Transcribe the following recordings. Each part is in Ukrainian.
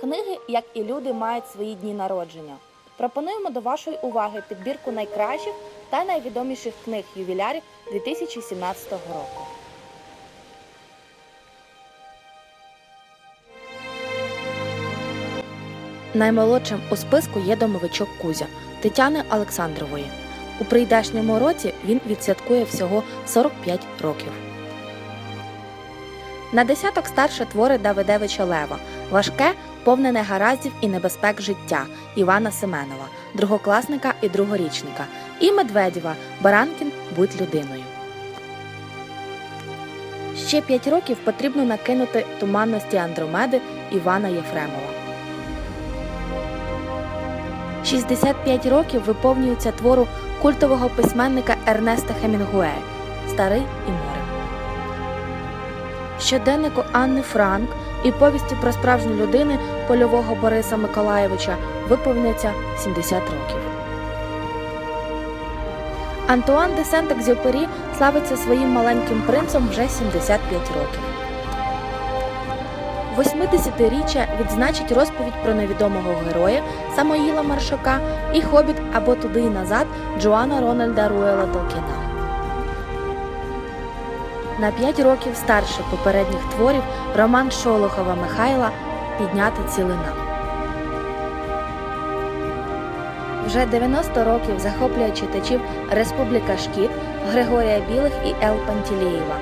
Книги, як і люди, мають свої дні народження. Пропонуємо до вашої уваги підбірку найкращих та найвідоміших книг ювілярів 2017 року. Наймолодшим у списку є домовичок Кузя Тетяни Олександрової. У прийдешньому році він відсвяткує всього 45 років. На десяток старше твори Давидевича Лева важке, повне негараздів і небезпек життя Івана Семенова, другокласника і другорічника, і Медведєва Баранкін Будь людиною. Ще п'ять років потрібно накинути туманності Андромеди Івана Єфремова. 65 років виповнюється твору культового письменника Ернеста Хемінгуея Старий і море. Щоденнику Анни Франк і повісті про справжню людину польового Бориса Миколаєвича виповниться 70 років. Антуан де Сент-Екзюпері славиться своїм маленьким принцем вже 75 років. 80-річчя відзначить розповідь про невідомого героя Самоїла Маршака і хобіт або туди і назад Джоана Рональда Руела Толкіна. На 5 років старше попередніх творів роман Шолохова Михайла Підняти цілина. Вже 90 років захоплює читачів Республіка Шкіт Григорія Білих і Ел Пантілєєва.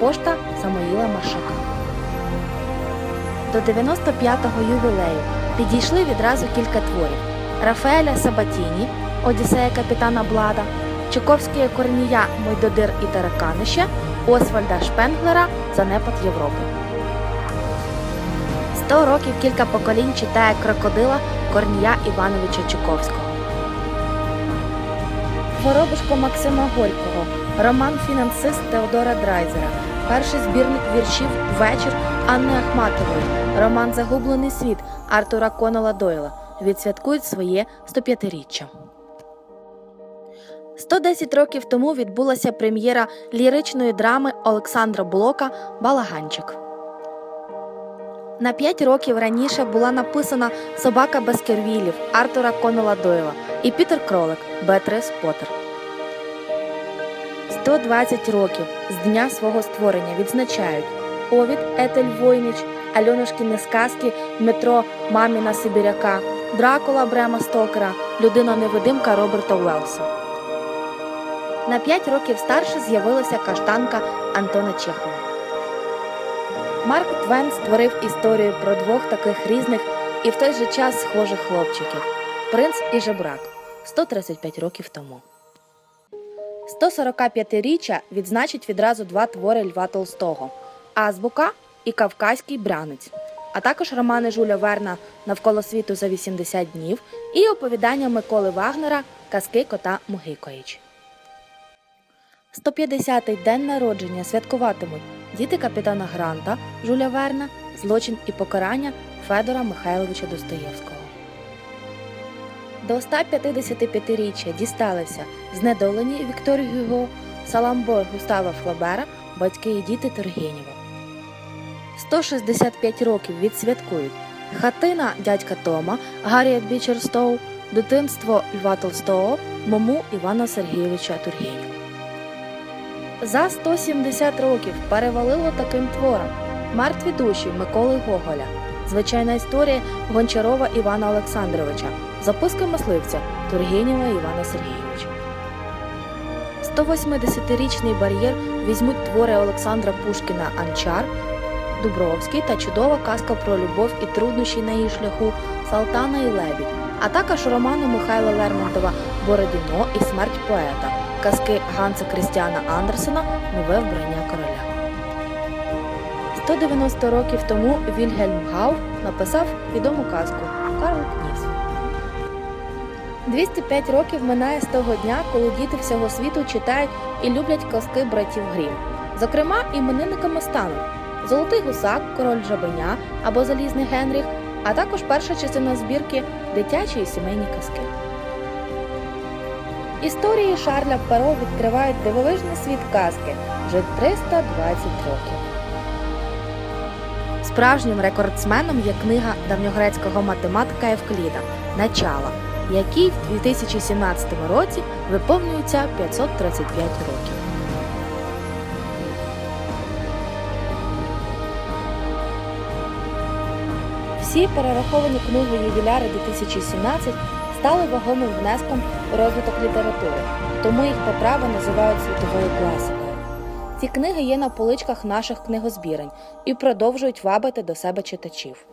Пошта Самоїла Маршака. До 95-го ювілею підійшли відразу кілька творів: Рафаеля Сабатіні, Одіссея капітана Блада, Чайковського Корнія Мойдодир і Тараканище, Освальда Шпенглера Занепад Європи. Сто років кілька поколінь читає крокодила Корнія Івановича Чуковського. Воробушко Максима Горького, роман Фінансист Теодора Драйзера, перший збірник віршів Вечір Анни Ахматової, роман Загублений світ Артура Конала Дойла відсвяткують своє 105-річчя. 110 років тому відбулася прем'єра ліричної драми Олександра Блока Балаганчик. На 5 років раніше була написана Собака Баскервілів Артура Конала Дойла і Пітер Кролик Беатрис Поттер. 120 років з дня свого створення відзначають Овід Етель Войніч, Альонушкіни сказки Дмитро Маміна Сибіряка, Дракула Брема Стокера, Людина-невидимка Роберта Уелса. На 5 років старше з'явилася каштанка Антона Чехова. Марк Твен створив історію про двох таких різних і в той же час схожих хлопчиків Принц і жебрак 135 років тому. 145-річчя відзначить відразу два твори Льва Толстого Азбука і Кавказький брянець, а також романи Жуля Верна Навколо світу за 80 днів і оповідання Миколи Вагнера Казки кота Мугикоїч. 150-й день народження святкуватимуть діти капітана Гранта Жуля Верна, Злочин і покарання Федора Михайловича Достоєвського. До 155-річчя дісталися знедолені Віктор Гюго, Саламбой Густава Флабера, батьки і діти Тургенєва. 165 років відсвяткують хатина дядька Тома, Гарріет Бічерстоу, дитинство Льва Толстого, Мому Івана Сергійовича Тургенєва. За 170 років перевалило таким твором Мертві душі Миколи Гоголя, звичайна історія Гончарова Івана Олександровича, записки мисливця Тургенєва Івана Сергійовича. 180-річний бар'єр візьмуть твори Олександра Пушкіна Анчар, Дубровський та чудова казка про любов і труднощі на її шляху Салтана і Лебідь, а також романи Михайла Лермонтова Бородіно і смерть поета, казки Ганса Крістіана Андерсена Нове вбрання короля. 190 років тому Вільгельм Гауф написав відому казку Карл Кніс. 205 років минає з того дня, коли діти всього світу читають і люблять казки братів Грім. Зокрема, іменинниками стануть Золотий гусак, Король жабеня або Залізний Генріх, а також перша частина збірки Дитячі і сімейні казки. Історії Шарля Перо відкривають дивовижний світ казки вже 320 років. Справжнім рекордсменом є книга давньогрецького математика Евкліда Начала, якій в 2017 році виповнюється 535 років. Всі перераховані книги ювіляри 2017 стали вагомим внеском у розвиток літератури, тому їх по праву називають світовою класикою. Ці книги є на поличках наших книгозбірень і продовжують вабити до себе читачів.